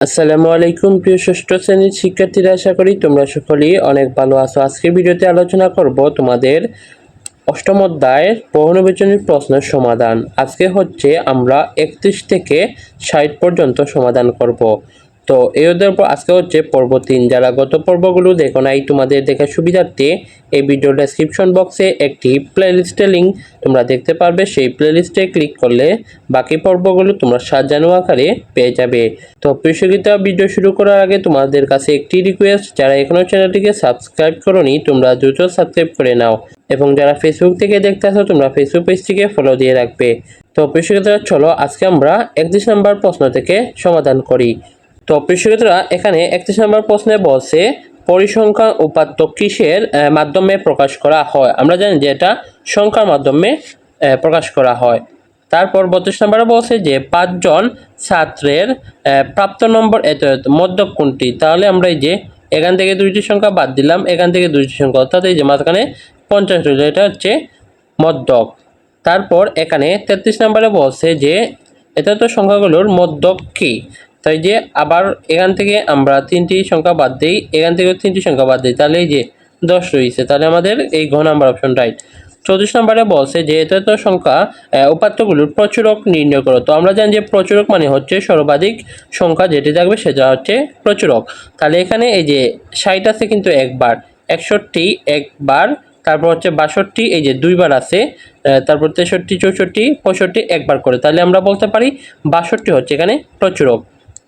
আসসালামু আলাইকুম, প্রিয় ষষ্ঠ শ্রেণির শিক্ষার্থীরা, আশা করি তোমরা সকলেই অনেক ভালো আছো। আজকের ভিডিওতে আলোচনা করব তোমাদের অষ্টম অধ্যায়ের বহুনির্বাচনী প্রশ্নের সমাধান। আজকে হচ্ছে আমরা একত্রিশ থেকে ষাট পর্যন্ত সমাধান করব। তো এই অধ্যায়ের পর আজকে হচ্ছে পর্ব তিন। যারা গত পর্বগুলো দেখো নাই, তোমাদের দেখার সুবিধার্থে এই ভিডিও ডেসক্রিপশন বক্সে একটি প্লেলিস্টের লিঙ্ক তোমরা দেখতে পারবে। সেই প্লেলিস্টে ক্লিক করলে বাকি পর্বগুলো তোমরা সাজানো আকারে পেয়ে যাবে। তো প্রিয়সিতা ভিডিও শুরু করার আগে তোমাদের কাছে একটি রিকোয়েস্ট যারা এখনও চ্যানেলটিকে সাবস্ক্রাইব করোনি, তোমরা দ্রুত সাবস্ক্রাইব করে নাও। এবং যারা ফেসবুক থেকে দেখতে আসো, তোমরা ফেসবুক পেজটিকে ফলো দিয়ে রাখবে। তো প্রিয়সিতা চলো আজকে আমরা একত্রিশ নম্বর প্রশ্ন থেকে সমাধান করি। তো প্রিয়সিতা এখানে একত্রিশ নম্বর প্রশ্নে বলছে, পরিসংখ্যান উপাত্ত কিসের মাধ্যমে প্রকাশ করা হয়? আমরা জানি যে এটা সংখ্যার মাধ্যমে প্রকাশ করা হয়। তারপর বত্রিশ নম্বরে বলছে যে, পাঁচজন ছাত্রের প্রাপ্ত নম্বর এত এত কোনটি? তাহলে আমরা এই যে, এখান থেকে দুইটি সংখ্যা বাদ দিলাম, এখান থেকে দুইটি সংখ্যা, অর্থাৎ এই যে মাঝখানে পঞ্চাশ রইল, এটা হচ্ছে মধ্যক। তারপর এখানে তেত্রিশ নম্বরে বলছে যে এটা তো সংখ্যাগুলোর মধ্যক কি? তাই যে আবার এখান থেকে আমরা তিনটি সংখ্যা বাদ দিই, এখান থেকে তিনটি সংখ্যা বাদ দিই, তাহলে এই যে দশ রয়েছে, তাহলে আমাদের এই ঘ নাম্বার অপশন রাইট চৌত্রিশ নম্বরে বলছে যে এত সংখ্যা উপাত্তগুলোর প্রচুরক নির্ণয় করো। তো আমরা জানি যে প্রচুরক মানে হচ্ছে সর্বাধিক সংখ্যা যেটি থাকবে সেটা হচ্ছে প্রচুরক। তাহলে এখানে এই যে ষাট আছে কিন্তু একবার, একষট্টি একবার, তারপর হচ্ছে বাষট্টি, এই যে দুইবার আছে তারপর তেষট্টি, চৌষট্টি, পঁয়ষট্টি একবার করে। তাহলে আমরা বলতে পারি বাষট্টি হচ্ছে এখানে প্রচুরক।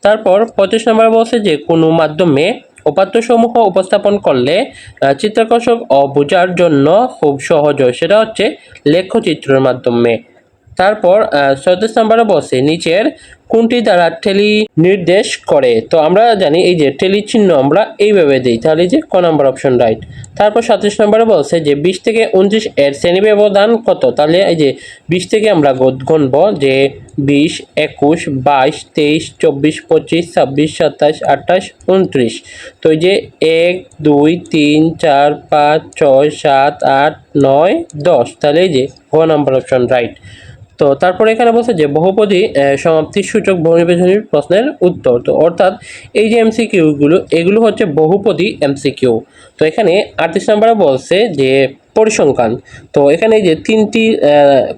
তারপর পঁচিশ নম্বর বলছে যে, কোনো মাধ্যমে উপাত্তসমূহ উপস্থাপন করলে চিত্রকর্ষক ও বোঝার জন্য খুব সহজ হয়। সেটা হচ্ছে লেখচিত্রের মাধ্যমে। তারপর চৌত্রিশ নম্বরে বসে নিচের কোনটি দ্বারা টেলি নির্দেশ করে? তো আমরা জানি এই যে টেলি চিহ্ন আমরা এইভাবে দিই। তাহলে যে ক নম্বর অপশন রাইট তারপর সাতত্রিশ নম্বরে বলছে যে বিশ থেকে উনত্রিশ এর শ্রেণি ব্যবধান কত? তাহলে এই যে বিশ থেকে আমরা গণ- গণব যে বিশ, একুশ, বাইশ, তেইশ, চব্বিশ, পঁচিশ, ছাব্বিশ, সাতাশ, আঠাশ, উনত্রিশ। তো এই যে এক, দুই, তিন, চার, পাঁচ, ছয়, সাত, আট, নয়, দশ। তাহলে এই যে গ নাম্বার অপশন রাইট তো তারপরে এখানে বলছে যে বহুপদী সমাপ্তি সমাপ্তির সূচক বহুনির্বাচনী প্রশ্নের উত্তর। তো অর্থাৎ এই যে এমসিকিউগুলো এগুলো হচ্ছে বহুপদী এমসিকিউ। তো এখানে আটত্রিশ নম্বরে বলছে যে পরিসংখ্যান। তো এখানে যে তিনটি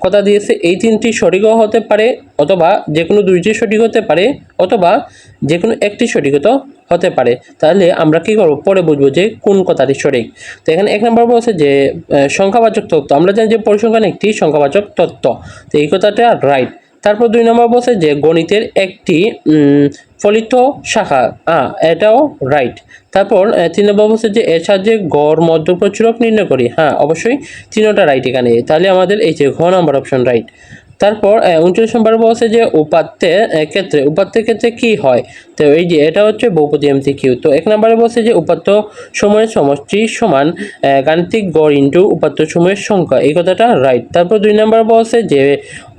কথা দিয়েছে, এই তিনটি সঠিকও হতে পারে অথবা যে কোনো দুইটি সঠিক হতে পারে অথবা যে কোনো একটি সঠিকত হতে পারে। তাহলে আমরা কি করব? পরে বুঝব যে কোন কথাটি সঠিক। তো এখানে এক নম্বর বলছে যে সংখ্যাবাচক তত্ত্ব। আমরা জানি যে পরিসংখ্যান একটি সংখ্যাবাচক তত্ত্ব। তো এই কথাটা রাইট তারপর দুই নম্বর বলছে যে গণিতের একটি ফলিত শাখা, আ, এটাও রাইট তারপর তিন নম্বর বলছে যে এর সাহায্যে গড়, মধ্য প্রচুরক নির্ণয় করি। হ্যাঁ অবশ্যই তিনটা রাইট এখানে। তাহলে আমাদের এই যে ঘ নাম্বার অপশন রাইট তারপর উনচল্লিশ নম্বর বলছে যে উপাত্তের ক্ষেত্রে উপাত্তের ক্ষেত্রে কি হয়? তো এই যে এটা হচ্ছে বহুপদী এমসি কিউ তো এক নম্বরে বলছে যে উপাত্ত সময়ের সমষ্টি সমান গাণিতিক গড় ইন্টু উপাত্ত সময়ের সংখ্যা। এই কথাটা রাইট তারপর দুই নম্বর বলছে যে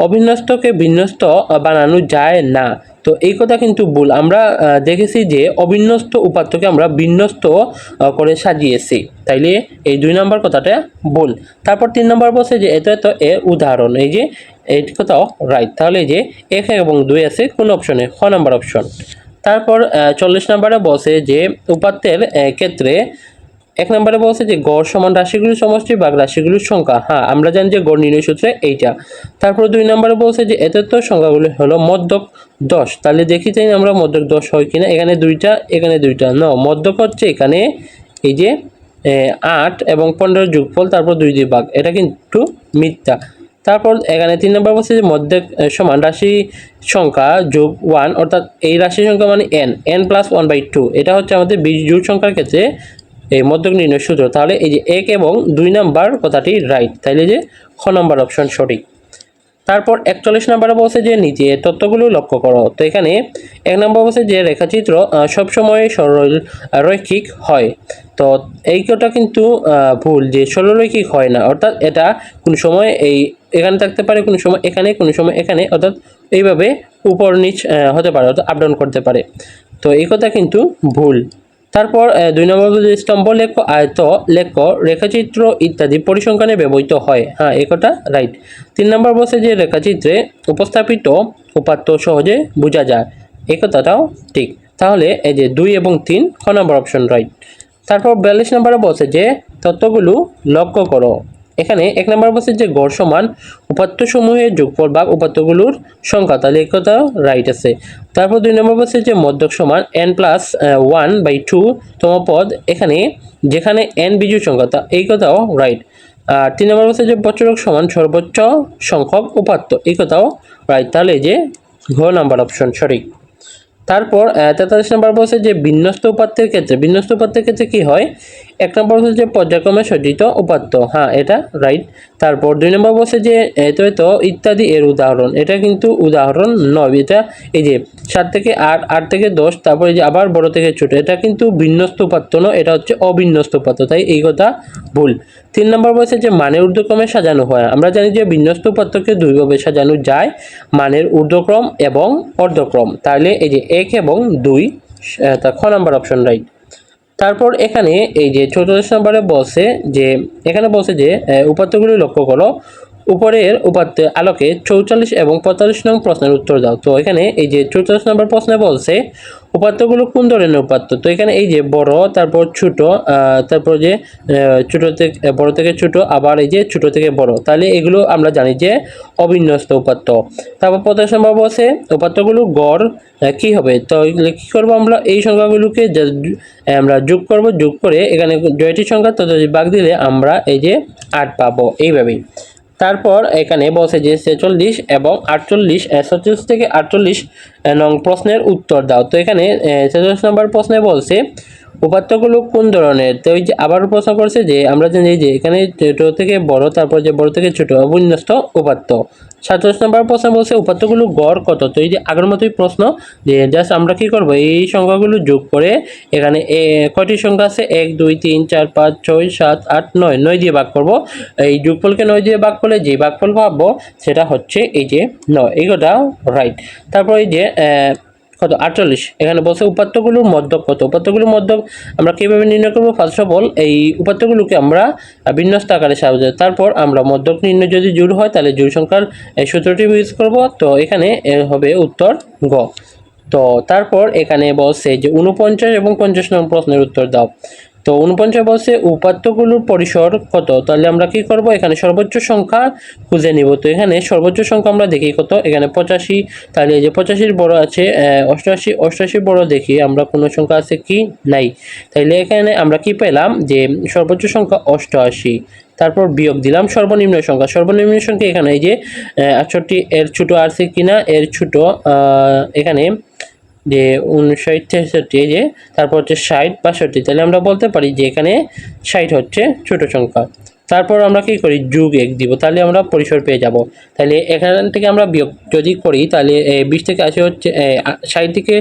অবিন্যস্তকে বিন্যস্ত বানানো যায় না। তো এই কথা কিন্তু ভুল। আমরা দেখেছি যে অবিন্যস্ত উপাত্তকে আমরা বিন্যস্ত করে সাজিয়েছি। তাইলে এই দুই নম্বর কথাটা ভুল। তারপর তিন নম্বর বলছে যে এটা তো এর উদাহরণ। এই যে, এই কথাও রাইট তাহলে যে এক এবং দুই আছে, কোন অপশনে খ নাম্বার অপশন তারপর চল্লিশ নম্বরে বসে যে উপাত্তের ক্ষেত্রে এক নম্বরে বলছে যে গড় সমান রাশিগুলির সমষ্টি ভাগ রাশিগুলির সংখ্যা। হ্যাঁ আমরা জানি যে গড় নির্ণয় সূত্রে এইটা। তারপর দুই নম্বরে বলছে যে এত সংখ্যাগুলি হলো মধ্যক দশ। তাহলে দেখি তাই আমরা মধ্যক দশ হয় কিনা। এখানে দুইটা এখানে দুইটা। ন মধ্যক হচ্ছে এখানে এই যে আট এবং পনেরো যুগফল, তারপর দুই দুই ভাগ। এটা কিন্তু মিথ্যা। তারপর এখানে তিন নম্বর বলছে যে মধ্যে সমান রাশি সংখ্যা যোগ ওয়ান, অর্থাৎ এই রাশি সংখ্যা মানে N N plus one by two এটা হচ্ছে আমাদের বিশ জোড় সংখ্যার ক্ষেত্রে এই মধ্যক নির্ণয় সূত্র। তাহলে এই যে এক এবং দুই নাম্বার কথাটি রাইট তাইলে যে খ নাম্বার অপশন সঠিক। তারপর একচল্লিশ নম্বরে বলছে যে নিচে তথ্যগুলো লক্ষ্য করো। তো এখানে এক নম্বর বলছে যে রেখাচিত্র সবসময় সরল রৈখিক হয়। তো এইটা কিন্তু ভুল যে সরলরৈখিক হয় না। অর্থাৎ এটা কোনো সময় এই এখানে থাকতে পারে, কোনো সময় এখানে, কোনো সময় এখানে। অর্থাৎ এইভাবে উপর নিচ হতে পারে, অর্থাৎ আপ ডাউন করতে পারে। তো এই কথা কিন্তু ভুল। তারপর দুই নম্বর স্তম্ভ লেখ আয়ত লেখ, রেখাচিত্র ইত্যাদি পরিসংখ্যানে ব্যবহৃত হয়। হ্যাঁ এ কথা রাইট তিন নম্বর বসে যে রেখাচিত্রে উপস্থাপিত উপাত্ত সহজে বোঝা যায়। এই কথাটাও ঠিক। তাহলে, এই যে দুই এবং তিন, খ নম্বর অপশন রাইট তারপর বিয়াল্লিশ নম্বরে বসে যে তত্ত্বগুলো লক্ষ্য করো। এখানে এক নম্বর বলছে যে গড় সমান উপাত্ত উপাত্তসমূহের যোগফল বা উপাত্তগুলোর সংখ্যা, তাহলে এই কথা রাইট আছে। তারপর দুই নম্বর বলছে যে মধ্যক সমান N plus one by two তম পদ, এখানে যেখানে এন বিজু সংখ্যা, তা এই কথাও রাইট আর তিন নম্বর বলছে যে বচরক সমান সর্বোচ্চ সংখ্যক উপাত্ত, এই কথাও রাইট তাহলে যে ঘ নাম্বার অপশন সঠিক তারপর তেতাল্লিশ নম্বর বলছে যে বিন্যস্ত উপাত্তের ক্ষেত্রে, বিন্যস্ত উপাত্তের ক্ষেত্রে কী হয়? এক নম্বর বলছে যে পর্যায়ক্রমে সজ্জিত উপাত্ত। হ্যাঁ এটা রাইট তারপর দুই নম্বর বলছে যে এত তো ইত্যাদি এর উদাহরণ। এটা কিন্তু উদাহরণ নয়। এটা এই যে সাত থেকে আট আট থেকে দশ, তারপরে যে আবার বড় থেকে ছোট, এটা কিন্তু বিন্যস্ত উপাত্ত নয়, এটা হচ্ছে অবিন্যস্ত উপাত্ত, তাই এই কথা ভুল। তিন নম্বর বলছে যে মানের ঊর্ধ্বক্রমে সাজানো হয়। আমরা জানি যে বিন্যস্ত উপাত্তকে দুইভাবে সাজানো যায় মানের ঊর্ধ্বক্রম এবং অর্ধক্রম। তাহলে এই যে এক এবং দুই তা খ নাম্বার অপশন রাইট তারপর এখানে এই যে চৌত্রিশ নম্বরে বলছে যে এখানে বলছে যে উপাত্তগুলি লক্ষ্য করো। উপরের উপাত্তের আলোকে চৌচল্লিশ এবং পঁয়তাল্লিশ নং প্রশ্নের উত্তর দাও। তো এখানে এই যে চৌচল্লিশ নম্বর প্রশ্নে বলছে, উপাত্তগুলো কোন ধরনের উপাত্ত? তো এখানে এই যে বড়, তারপর ছোট তারপর যে ছোট থেকে, বড় থেকে ছোট, আবার এই যে ছোট থেকে বড়। তাহলে এগুলো আমরা জানি যে অবিন্যস্ত উপাত্ত। তারপর পঁচাশ নম্বর বলছে, উপাত্তগুলো গড় কি হবে? তো কি করব আমরা? এই সংখ্যাগুলোকে আমরা যোগ করব, যোগ করে এখানে জয়টি সংখ্যা তত বাগ দিলে আমরা এই যে আট পাবো। এইভাবেই। তারপর এখানে বসে যে ছেচল্লিশ এবং আটচল্লিশ ছেচল্লিশ থেকে আটচল্লিশ নং প্রশ্নের উত্তর দাও। তো এখানে ছেচল্লিশ নম্বর প্রশ্নে বলছে উপাত্তগুলো কোন ধরনের? তো ওই যে আবার প্রশ্ন করছে যে, আমরা জানি যে এখানে ছোট থেকে বড়, তারপর যে বড় থেকে ছোট, অবিন্যস্ত উপাত্ত। সাতচল্লিশ নম্বর প্রশ্ন বলছে, উপাত্তগুলো গড় কত? তো এই যে আগের মতোই প্রশ্ন যে জাস্ট আমরা কি করব? এই সংখ্যাগুলো যোগ করে এখানে কয়টি সংখ্যা আছে? এক, দুই, তিন, চার, পাঁচ, ছয়, সাত, আট, নয়। নয় দিয়ে ভাগ করব। এই যোগফলকে নয় দিয়ে ভাগ করলে যে ভাগফল পাবো, সেটা হচ্ছে এই যে নয়। এইটা রাইট তারপর এই যে কত? আটচল্লিশ। এখানে বলছে উপাত্তগুলোর মধ্যক কত? উপাত্তগুলোর মধ্যক আমরা কীভাবে নির্ণয় করব? ফার্স্ট অফ অল এই উপাত্তগুলোকে আমরা বিন্যস্ত আকারে সাজাবো। তারপর আমরা মধ্যক নির্ণয় যদি জোর হয়, তাহলে জোর সংখ্যার এই সূত্রটি ইউজ করব। তো এখানে হবে উত্তর গ। তো তারপর এখানে বলছে যে উনপঞ্চাশ এবং পঞ্চাশ নম্বর প্রশ্নের উত্তর দাও। তো উনপঞ্চাশ বলছে উপাত্তগুলোর পরিসর কত? তাহলে আমরা কি করব? এখানে সর্বোচ্চ সংখ্যা খুঁজে নিব। তো এখানে সর্বোচ্চ সংখ্যা আমরা দেখি কত? এখানে পঁচাশি। তাহলে এই যে পঁচাশির বড় আছে অষ্টআশি অষ্টআশি বড় দেখি আমরা কোনো সংখ্যা আছে কি? নাই। তাহলে এখানে আমরা কি পেলাম? যে সর্বোচ্চ সংখ্যা অষ্টআশি। তারপর বিয়োগ দিলাম সর্বনিম্ন সংখ্যা। সর্বনিম্ন সংখ্যা এখানে এই যে আটষট্টি, এর ছোট আছে কিনা? এর ছোট এখানে যে উনষাট তেষট্টি, যে তারপর হচ্ছে ষাট বাষট্টি, তাহলে আমরা বলতে পারি যে এখানে ষাট হচ্ছে ছোট সংখ্যা। তারপর আমরা কি করি? যুগ এক দিব, তাহলে আমরা পরিসর পেয়ে যাব। তাহলে এখান থেকে আমরা বিয়োগ যদি করি, তাহলে বিশ থেকে আশি হচ্ছে ষাট থেকে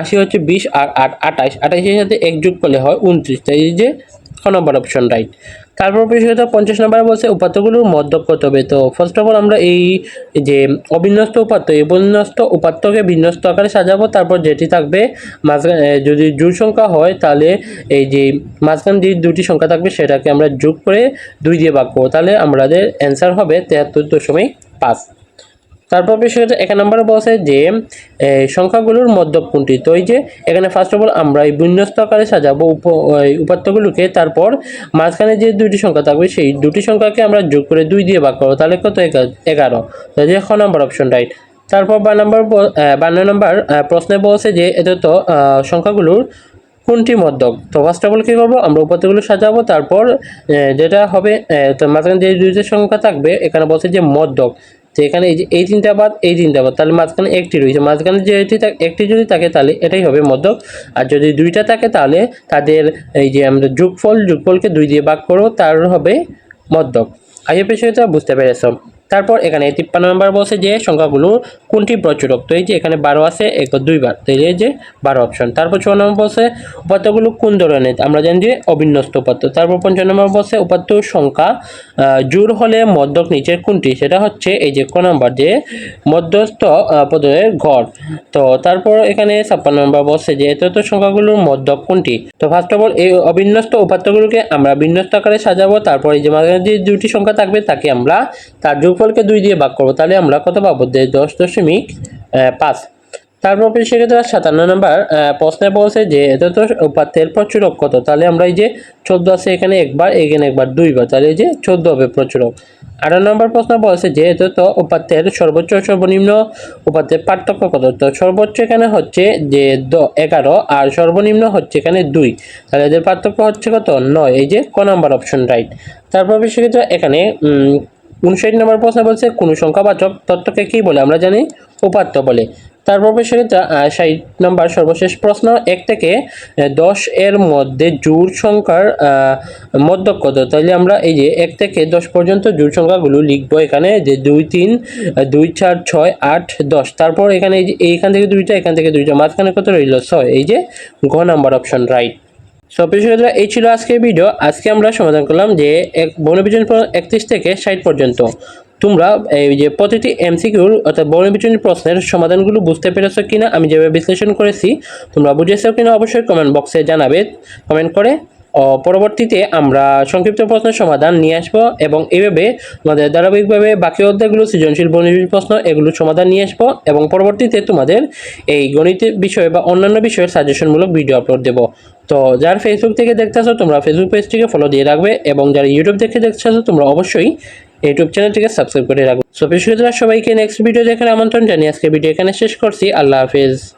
আশি হচ্ছে বিশ আর আট আটাইশ আটাইশের সাথে এক যুগ করলে হয় উনত্রিশ। তাই যে ক নম্বর অপশন রাইট তারপর বিষয়টা পঞ্চাশ নম্বরে বলছে উপাত্তগুলোর মধ্যক কত হবে? তো ফার্স্ট অফ অল আমরা এই যে অবিন্যস্ত উপাত্ত, এই অবিন্যস্ত উপাত্তকে বিন্যস্ত আকারে সাজাবো, তারপর যেটি থাকবে মাঝখানে যদি জোড় সংখ্যা হয় তাহলে এই যে মাঝখানে যে দুটি সংখ্যা থাকবে সেটাকে আমরা যোগ করে দুই দিয়ে ভাগ তাহলে আমাদের অ্যান্সার হবে তেহাত্তর দশমিক পাঁচ। তারপর বিষয়টা এক নম্বরে বলছে যে সংখ্যাগুলোর মধ্যক কোনটি তো এই যে, এখানে ফার্স্ট অফ অল আমরা এই বিন্যস্ত আকারে সাজাবো উপ উপাত্তগুলোকে। তারপর মাঝখানে যে দুটি সংখ্যা থাকবে, সেই দুটি সংখ্যাকে আমরা যোগ করে দুই দিয়ে ভাগ করব। তাহলে কত? এগারো। তো যে, খ নম্বর অপশন রাইট তারপর বা নম্বর বান্ন নম্বর প্রশ্নে বলছে যে এটা তো সংখ্যাগুলোর কোনটি মধ্যক তো ফার্স্ট অফ অল কী করব? আমরা উপাত্তগুলো সাজাবো। তারপর যেটা হবে তো মাঝখানে যে দুইটা সংখ্যা থাকবে, এখানে বলছে যে মধ্যক তো এখানে এই যে এই তিনটা বাদ, এই তিনটা বাদ, তাহলে মাঝখানে একটি রয়েছে। মাঝখানে যে এটি একটি যদি থাকে তাহলে এটাই হবে মধ্যক। আর যদি দুইটা থাকে তাহলে তাদের এই যে আমরা যোগফল, যোগফলকে দুই দিয়ে ভাগ করব, তার হবে মধ্যক। আগে বিষয়টা বুঝতে পেরেছ। তারপর এখানে তিপ্পান্ন নম্বর বলছে যে সংখ্যাগুলো কোনটি প্রচুরক? তো এই যে এখানে বারো আছে, এক দুইবার। তো এই যে বারো অপশন তারপর চুয়ান্ন নম্বর বলছে, উপাত্তগুলো কোন ধরনের? আমরা জানি যে অবিন্যস্ত উপাত্ত। তারপর পঞ্চান্ন নম্বর বলছে, উপাত্ত সংখ্যা জোর হলে মধ্যক নিচের কোনটি? সেটা হচ্ছে এই যে ক নম্বর যে মধ্যস্থ পদের ঘর। তো তারপর এখানে ছাপ্পান্ন নম্বর বলছে যে এত সংখ্যাগুলোর মধ্যক কোনটি? তো ফার্স্ট অফ অল এই অবিন্যস্ত উপাত্তগুলোকে আমরা বিন্যস্ত আকারে সাজাবো। তারপর এই যে মাঝখানে যে দুটি সংখ্যা থাকবে, তাকে আমরা তার যোগফলকে দুই দিয়ে ভাগ করব, তাহলে আমরা কত পাবো? যে দশ দশমিক পাঁচ। তারপর সেক্ষেত্রে সাতান্ন নম্বর প্রশ্নে বলছে যে, এত তো উপাত্তের প্রচুরক কত? তাহলে আমরা এই যে চোদ্দ আছে এখানে একবার এখানে একবার দুইবার, তাহলে এই যে চোদ্দ হবে প্রচুরক। আঠারো নম্বর প্রশ্ন বলছে যে, এত তো উপাত্তের সর্বোচ্চ সর্বনিম্ন উপাত্তের পার্থক্য কত? তো সর্বোচ্চ এখানে হচ্ছে যে দ, এগারো, আর সর্বনিম্ন হচ্ছে এখানে দুই। তাহলে এদের পার্থক্য হচ্ছে কত? নয়। এই যে ক নম্বর অপশন রাইট তারপর সেক্ষেত্রে এখানে উনষাট নম্বর প্রশ্ন বলছে কোন সংখ্যাবাচক তত্ত্বকে কি বলে? আমরা জানি উপাত্ত বলে। তারপর সেক্ষেত্রে ষাট নম্বর সর্বশেষ প্রশ্ন এক থেকে দশ এর মধ্যে জোড় সংখ্যার আহ, মধ্যক কত? তাহলে আমরা এই যে এক থেকে দশ পর্যন্ত জোড় সংখ্যাগুলো লিখব এখানে যে দুই তিন দুই চার ছয় আট দশ। তারপর এখানে এই যে এইখান থেকে দুইটা এখান থেকে দুইটা মাঝখানে কত রইল? ছয়। এই যে ঘ নাম্বার অপশন রাইট সো প্রিয় এই ছিল আজকের ভিডিও আজকে আমরা সমাধান করলাম যে এক বনবিজন একত্রিশ থেকে ষাট পর্যন্ত। তোমরা এই যে প্রতিটি এমসিকিউর অর্থাৎ বর্ণবিচনী প্রশ্নের সমাধানগুলো বুঝতে পেরেছ কিনা, আমি যেভাবে বিশ্লেষণ করেছি, তোমরা বুঝেছ কিনা অবশ্যই কমেন্ট বক্সে জানাবে। কমেন্ট করে পরবর্তীতে আমরা সংক্ষিপ্ত প্রশ্নের সমাধান নিয়ে আসব এবং এইভাবে তোমাদের ধারাবাহিকভাবে বাকি অধ্যায়গুলো সৃজনশীল বর্ণবিচনী প্রশ্ন এগুলোর সমাধান নিয়ে আসব এবং পরবর্তীতে তোমাদের এই গণিতের বিষয় বা অন্যান্য বিষয়ের সাজেশনমূলক ভিডিও আপলোড দেবো। তো যারা ফেসবুক থেকে দেখতেছো তোমরা ফেসবুক পেজটিকে ফলো দিয়ে রাখবে এবং যারা ইউটিউব থেকে দেখতেছো তোমরা অবশ্যই ইউটিউব চ্যানেলটিকে সাবস্ক্রাইব করে রাখবে। সো সবাইকে নেক্সট ভিডিও দেখার আমন্ত্রণ জানিয়ে আজকে ভিডিও এখানে শেষ করছি। আল্লাহ হাফেজ।